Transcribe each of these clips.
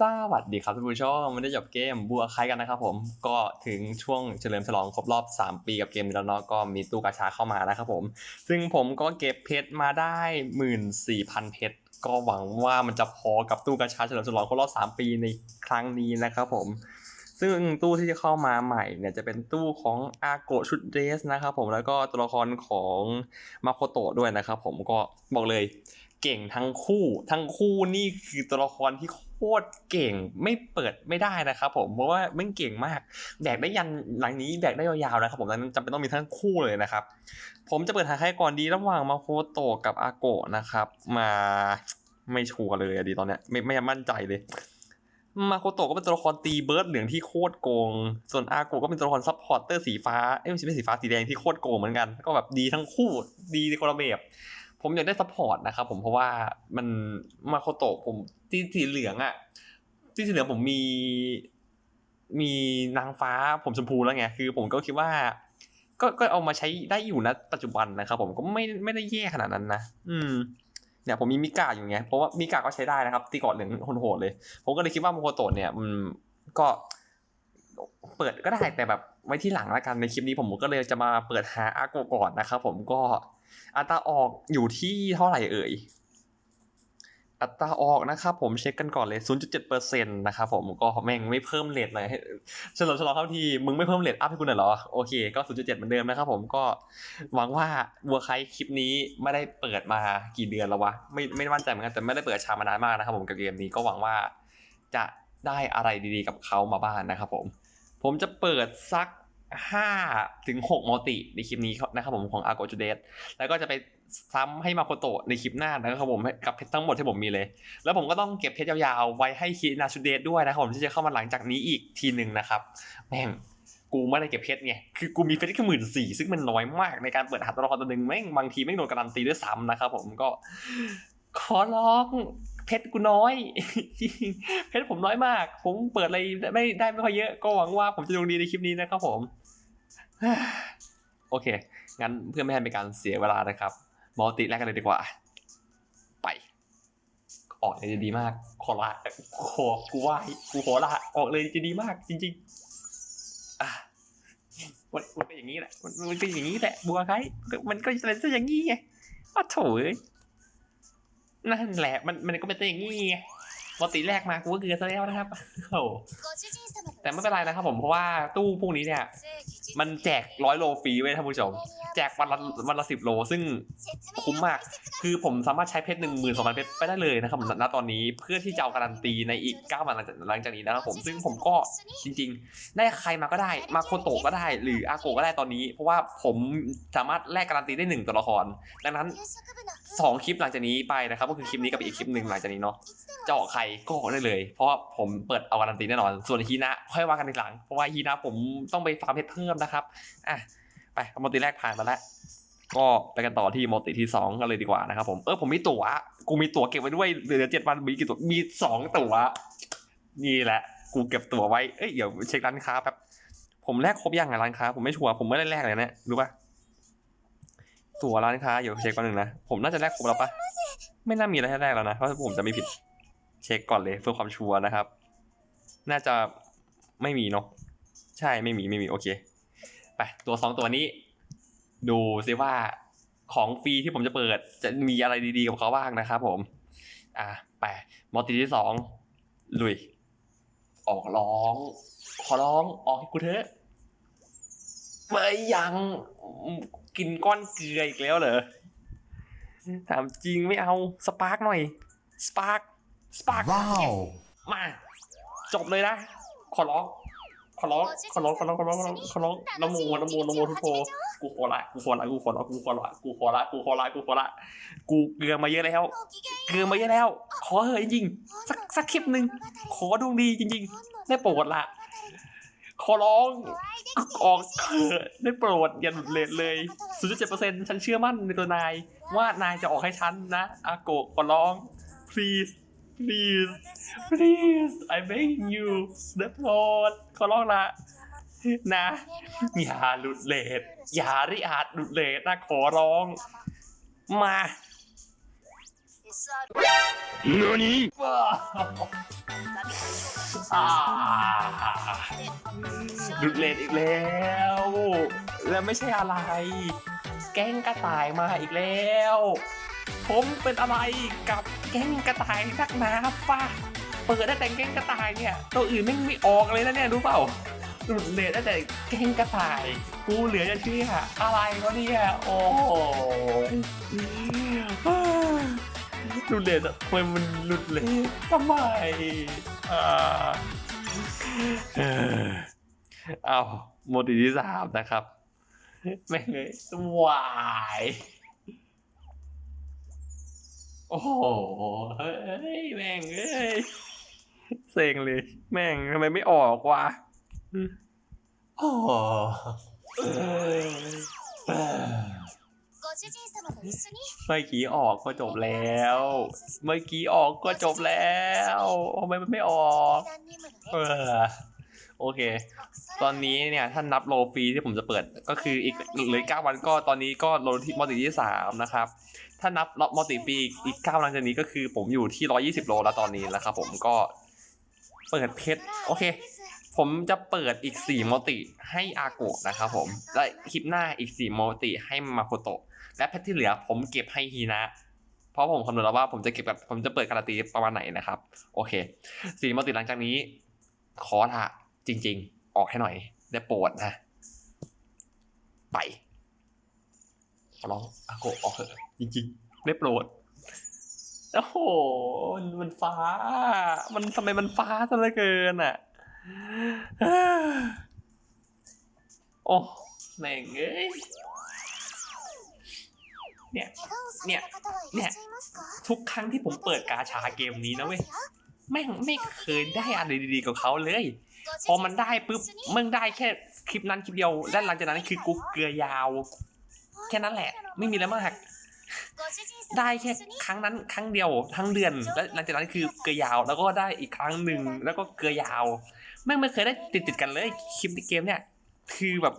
สวัสดีครับท่านผู้ชมไม่ได้จบเกมบัวคล้ายกันนะครับผมก็ถึงช่วงเฉลิมฉลองครบรอบ 3 ปีกับเกมแล้วเนาะก็มีตู้กาชาเข้ามานะครับผมซึ่งผมก็เก็บเพชรมาได้ 14,000 เพชรก็หวังว่ามันจะพอกับตู้กาชาเฉลิมฉลองครบรอบ 3 ปีในครั้งนี้นะครับผมซึ่งตู้ที่จะเข้ามาใหม่เนี่ยจะเป็นตู้ของอาโกชุดเดรสนะครับผมแล้วก็ตัวละครของมาโคโตะด้วยนะครับผมก็บอกเลย เก่งทั้งคู่ ทั้งคู่นี่คือตัวละครที่โคตรเก่งไม่เปิดไม่ได้นะครับผมเพราะว่ามันเก่งมากแบกได้ยันหลังนี้แบกได้ยาวๆนะครับผมดังนั้นจำเป็นต้องมีทั้งคู่เลยนะครับ ผมจะเปิดหาใครก่อนดีระหว่างมาโคโตกับอาโกะนะครับ มาไม่ชัวร์เลยดีตอนเนี้ยไม่ไม่มั่นใจเลยมาโคโตก็เป็นตัวละครตีเบิร์ดเหลืองที่โคตรโกง ส่วนอาโกะก็เป็นตัวละครซัพพอร์เตอร์สีฟ้า เอ้ยไม่ใช่สีฟ้าสีแดงที่โคตรโกงเหมือนกัน ก็แบบดีทั้งคู่ ดีในคนละแบบ ผมอยากได้ซัพพอร์ตนะครับผมเพราะว่ามันมาโคโตะผมที่สีเหลืองอะที่สีเหลืองผมมี มีนางฟ้าผมชมพูแล้วไงคือ ผมก็คิดว่า ก็ก็เอามาใช้ได้อยู่นะปัจจุบันนะครับ ผมก็ไม่ไม่ได้แย่ขนาดนั้นนะอืมเนี่ยผมมีมิกาอยู่ไงเพราะว่ามิกาก็ใช้ได้นะครับ ตีกอนเหลืองโหดเลย ผมก็เลยคิดว่าโมโคโตะเนี่ยมันก็เปิดก็ได้แต่แบบไว้ที่หลังละกันในคลิปนี้ผมก็เลยจะมาเปิดหาอาโกก่อนนะครับผมก็ อัตราออกอยู่ที่เท่าไหร่เอ่ย อัตราออกนะครับผมเช็คกันก่อนเลย 0.7%นะครับผมก็แม่งไม่เพิ่มเลทเลยฉลองฉลองเข้าทีมึงไม่เพิ่มเลทอัพให้กูหน่อยเหรอ โอเค ก็ 0.7 เหมือนเดิมนะครับผมก็หวังว่าบัวไคคลิปนี้ไม่ได้เปิดมากี่เดือนแล้ววะ ไม่ไม่มั่นใจเหมือนกันแต่ไม่ได้เปิดชามานานมากนะครับผมกับเกมนี้ก็หวังว่าจะได้อะไรดีๆกับเขามาบ้างนะครับผม ผมจะเปิดสัก 5ถึง6มัลติในคลิปนี้นะครับผมของ Argo j u d e t แล้วก็จะไปซ้ำให้มาโคโตะในคลิปหน้านะครับผมกับเพชรทั้งหมดที่ผมมีเลย แล้วผมก็ต้องเก็บเพชรยาวๆ ไว้ให้คีนาชูเดตด้วยนะครับผมที่จะเข้ามาหลังจากนี้อีกทีหนึ่งนะครับ แม่งกูไม่ได้เก็บเพชรไงคือกูมีเพชรแค่หมื่นสี่ซึ่งมันน้อยมากในการเปิดหาตัวละครตัวหนึ่งแม่งบางทีแม่งโดนการันตีด้วยซ้ำนะครับผมก็ขอร้อง เพชรกูน้อย เพชรผมน้อยมาก ผมเปิดอะไรไม่ได้ไม่ค่อยเยอะ ก็หวังว่าผมจะดวงดีในคลิปนี้นะครับผม โอเค งั้นเพื่อไม่ให้เป็นการเสียเวลานะครับมัลติแรกกันเลยดีกว่า ไป ออกเลยจะดีมาก ขอละขอกูไหวกูขอละออกเลยจะดีมาก จริง ๆ อะมันมันเป็นอย่างนี้แหละ มันเป็นอย่างนี้แหละ บัวไคมันก็เป็นซะอย่างนี้ไงอ้าวโถเอ้ย นั่นแหละมันมันก็เป็นตัวอย่างนี้ไงปกติแรกมากูก็เกลือซะแล้วนะครับโอ้ แต่ไม่เป็นไรนะครับผมเพราะว่าตู้พวกนี้เนี่ย มันแจกร้อยโลฟรีไว้ท่านผู้ชม แจกวันละวันละสิบโล ซึ่งคุ้มมาก คือผมสามารถใช้เพชรหนึ่งหมื่นสองพันเพชรไปได้เลยนะครับณตอนนี้เพื่อที่จะเอาการันตีในอีกเก้าวันหลังจากหลังจากนี้นะครับผมซึ่งผมก็จริง ๆ ได้ใครมาก็ได้ มาโคโตะก็ได้ หรืออาโกก็ได้ตอนนี้ เพราะว่าผมสามารถแลกการันตีได้หนึ่งตัวละคร ดังนั้นสองคลิปหลังจากนี้ไปนะครับ ก็คือคลิปนี้กับอีกคลิปหนึ่งหลังจากนี้เนาะ จะออกใครก็ออกได้เลย เพราะว่าผมเปิดเอาการันตีแน่นอน ส่วนฮีนะค่อยว่ากันทีหลัง เพราะว่าฮีนะผมต้องไปฟาร์มเพชรเพิ่มนะครับอะไปโมติแรกผ่านมาแล้วก็ไปกันต่อที่โมติที่สองกันเลยดีกว่านะครับผมเออผมมีตั๋วกูมีตั๋วเก็บไว้ด้วยเหลือเจ็ดวันมีกี่ตั๋วมีสองตั๋วนี่แหละ กูเก็บตั๋วไว้เอ้ยเดี๋ยวเช็คร้านค้าแป๊บผมแลกครบยังอะร้านค้าผมไม่ชัวร์ผมไม่ได้แลกเลยนะรู้ปะตั๋วร้านค้าเดี๋ยวเช็คก่อนหนึ่งนะผมน่าจะแลกครบแล้วปะไม่น่ามีอะไรให้แลกแล้วนะเพราะผมจะไม่ผิด เช็คก่อนเลยเพื่อความชัวร์นะครับ น่าจะไม่มีเนาะใช่ไม่มีไม่มีโอเคไปตัวสองตัวนี้ ดูซิว่าของฟรีที่ผมจะเปิด จะมีอะไรดีๆกับเขาบ้างนะครับผม อะไปมอติที่สองลุย ออกร้อง ขอร้องออกให้กูเถอะไม่ยังกินก้อนเกลืออีกแล้วเหรอถามจริงไม่เอาสปาร์กหน่อยสปาร์ก สปาร์ก Wow. มา จบเลยนะ ขอร้อง ขอร้อง ขอร้อง ขอร้อง ขอร้อง ขอร้อง ขอร้องนะโมนะโมนะโมทุกโทกูขอละกูขอละกูขอละกูขอละกูขอละกูขอละกูขอละกูเกลือมาเยอะแล้ว เกลือมาเยอะแล้ว ขอเหอะจริงๆสักสักคลิปหนึ่งขอดวงดีจริง ๆ ได้โปรดละ ขอร้องออกเถอะได้โปรดอย่าหลุดเลทเลย0.7%ฉันเชื่อมั่นในตัวนาย ว่านายจะออกให้ฉันนะอาโกะขอร้อง please please please I beg you ได้โปรดขอร้องละนะ อย่าหลุดเลทอย่าริอาจหลุดเลทนะขอร้อง มา何ว้าวอ่าหลุดเลนอีกแล้ว แล้วไม่ใช่อะไร แก๊งกระต่ายมาอีกแล้ว ผมเป็นอะไรกับแก๊งกระต่ายนักหนาฟ้าเปิดได้แต่แก๊งกระต่ายเนี่ย ตัวอื่นไม่ไม่ออกเลยนะเนี่ยรู้เปล่าหลุดเลนได้แต่แก๊งกระต่าย กูเหลือจะเชื่ออะไรวะเนี่ยโอ้โหหลุดเลนอะทำไมมันหลุดเลนทำไมอ่าเออเอาโมดิที่สามนะครับ ไม่เลยวาย โอ้โหแม่งเอ้ยเซ็งเลย แม่งทำไมไม่ออกวะโอ้โหเมื่อกี้ออกก็จบแล้ว เมื่อกี้ออกก็จบแล้วทำไมมันไม่ออก เออ โอเค ตอนนี้เนี่ยถ้านับโลฟรีที่ผมจะเปิดก็คืออีกเหลือเก้าวันก็ตอนนี้ก็โลที่มอติที่สามนะครับ ถ้านับมอติฟรีอีกเก้าวันจากนี้ก็คือผมอยู่ที่ร้อยี่สิบโลแล้วตอนนี้นะครับผมก็เปิดเพชรโอเค ผมจะเปิดอีกสี่มอติให้อาโกะนะครับผมและคลิปหน้าอีกสี่มอติให้มาโคโตะและเพชรที่เหลือผมเก็บให้ฮีนะเพราะผมคำนวณแล้วว่าผมจะเก็บแบบผมจะเปิดการันตีประมาณไหนนะครับ โอเค สี่มอติหลังจากนี้ ขอละ จริง ๆ ออกให้หน่อย ได้ปวดนะ ไปขอร้องอาโกออกเถอะจริง ๆ ได้ปวดโอ้โห มันฟ้า มันทำไมมันฟ้าซะเหลือเกินอะ โอ้แม่งเอ้ย เนี่ย เนี่ย เนี่ย ทุกครั้งที่ผมเปิดกาชาเกมนี้นะเว้ย แม่งไม่เคยได้อะไรดีๆกับเขาเลย พอมันได้ปุ๊บมึงได้แค่คลิปนั้นคลิปเดียวและหลังจากนั้นคือกูเกลือยาว แค่นั้นแหละ ไม่มีอะไรมากได้แค่ครั้งนั้นครั้งเดียวทั้งเดือน และหลังจากนั้นคือเกลือยาว แล้วก็ได้อีกครั้งหนึ่งแล้วก็เกลือยาวแม่งไม่เคยได้ติดติดกันเลยคลิปในเกมเนี่ย คือแบบ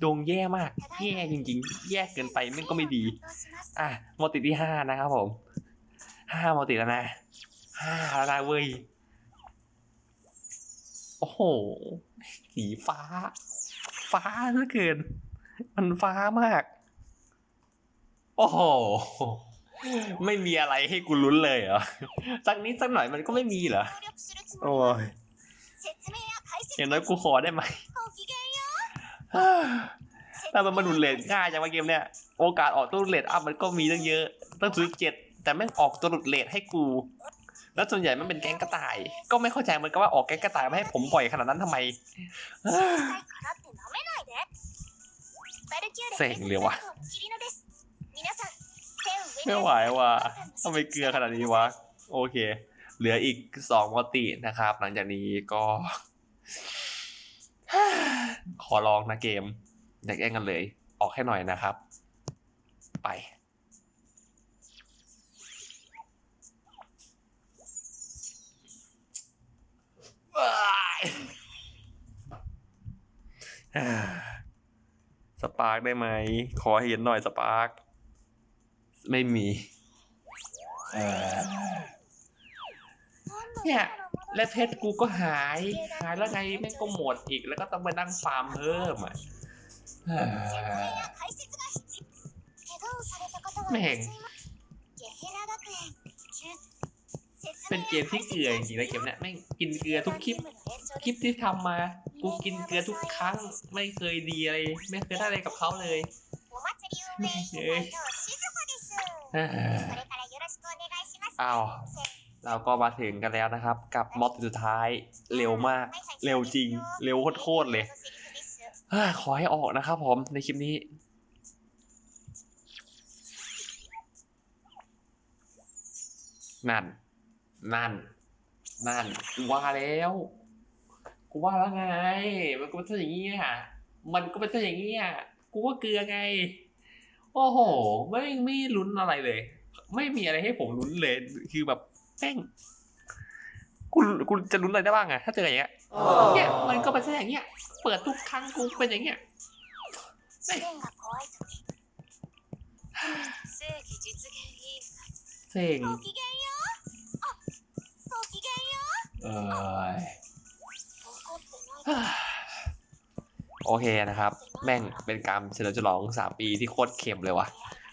โดวงแย่มาก แย่จริง ๆ แย่เกินไปม่งก็ไม่ดี อะโมติที่ห้านะครับผมห้าโมติแล้วนะห้าแล้วนะเว้ย โอ้โห สีฟ้า ฟ้าเหลือเกิน มันฟ้ามาก โอ้โห ไม่มีอะไรให้กูลุ้นเลยเหรอ สักนิดสักหน่อยมันก็ไม่มีเหรอ โอ้ยอย่างน้อยกูขอได้ไหมถ้ามันมาดูเลทง่ายจังว่าเกมเนี่ยโอกาสออกตัวเลทอัพมันก็มีตั้งเยอะ ตั้งถึงเจ็ดแต่แม่งออกตัวหลุดเลทให้กู แล้วส่วนใหญ่มันเป็นแก๊งกระต่าย ก็ไม่เข้าใจเหมือนกันว่าออกแก๊งกระต่ายมาให้ผมบ่อยขนาดนั้นทำไมเซ็งเลยวะไม่ไหวว่ะทำไมเกลือขนาดนี้วะ โอเค เหลืออีกสองมตินะครับ หลังจากนี้ก็ ขอลองนะเกมอยากแย่งกันเลย ออกให้หน่อยนะครับ ไป ว้าย สปาร์กได้ไหม ขอเห็นหน่อยสปาร์กไม่มีเนี่ย และเพชรกูก็หาย หายแล้วไงแม่งก็หมดอีกแล้วก็ต้องไปนั่งฟาร์มเพิ่มอะแม่ง เป็นเกมที่เกลือจริงๆนะเกมเนี้ยแม่งกินเกลือทุกคลิป คลิปที่ทำมา กูกินเกลือทุกครั้ง ไม่เคยดีอะไร ไม่เคยได้อะไรกับเขาเลย เอ้ยอ้าวเราก็มาถึงกันแล้วนะครับ กับมอดสุดท้ายเร็วมาก เร็วจริง เร็วโคตรๆเลยเฮ้ยขอให้ออกนะครับผมในคลิปนี้ นั่น นั่น นั่นกูว่าแล้วกูว่าแล้วไง มันก็เป็นอย่างนี้อะมันก็เป็นอย่างนี้อะกูว่าเกลือไง โอ้โห ไม่ไม่ลุ้นอะไรเลย ไม่มีอะไรให้ผมลุ้นเลย คือแบบแป้งกูกูจะลุ้นอะไรได้บ้างอะถ้าเจออย่างเงี้ยเนี่ยมันก็เป็นอย่างเงี้ย เปิดทุกครั้งกูเป็นอย่างเงี้ยเซ็ง ยโอเคนะครับ แม่งเป็นการเฉลิมฉลองสามปีที่โคตรเข็มเลยวะ่ะ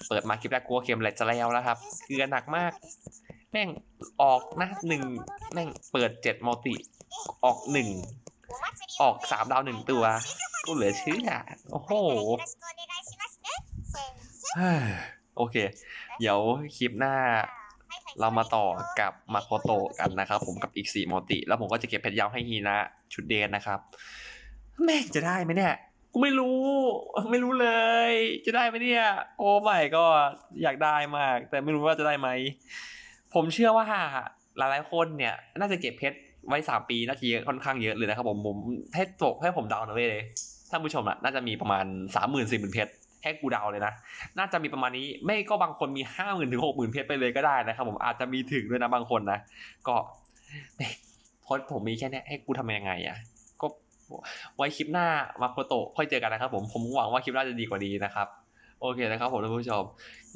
เปิดมาคลิปแรกกลัวเข็มเลยจะแล้วนะครับคือหนักมาก แม่งออกนะหนึ่งแม่งเปิดเจ็ดมัลติ ออกหนึ่ง ออกสามดาวหนึ่งตัว ก็เหลือเชื่อโอ้โหโอเค เดี๋ยวคลิปหน้า เรามาต่อกับมาโคโตะกันนะครับ ผมกับอีกสี่มัลติ แล้วผมก็จะเก็บเพชรยาวให้ฮีนะชุดเดนนะครับ แม่งจะได้ไหมเนี่ยกูไม่รู้ ไม่รู้เลย จะได้ไหมเนี่ย โอ้ไม่ก็อยากได้มาก แต่ไม่รู้ว่าจะได้ไหม ผมเชื่อว่าหลายๆคนเนี่ย น่าจะเก็บเพชรไว้สามปีน่าจะเยอะค่อนข้างเยอะเลยนะครับผมผมให้ตกให้ผมเดานะเว้ยท่านผู้ชมอะน่าจะมีประมาณสามหมื่นสี่หมื่นเพชร ให้กูเดาเลยนะ น่าจะมีประมาณนี้ ไม่ก็บางคนมีห้าหมื่นถึงหกหมื่นเพชรไปเลยก็ได้นะครับผมอาจจะมีถึงด้วยนะบางคนนะ ก็เอ้ยเพราะผมมีแค่นี้ให้กูทำยังไงอะก็ไว้คลิปหน้ามาโคโตะค่อยเจอกันนะครับผมผมหวังว่าคลิปหน้าจะดีกว่านี้นะครับโอเคนะครับผมท่านผู้ชม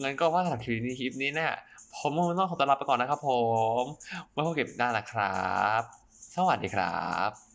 งั้นก็ว่าสำหรับคลิปนี้คลิปนี้เนี่ยผมต้องขอตัวลาไปก่อนนะครับผมไว้พบกันหน้านะครับ สวัสดีครับ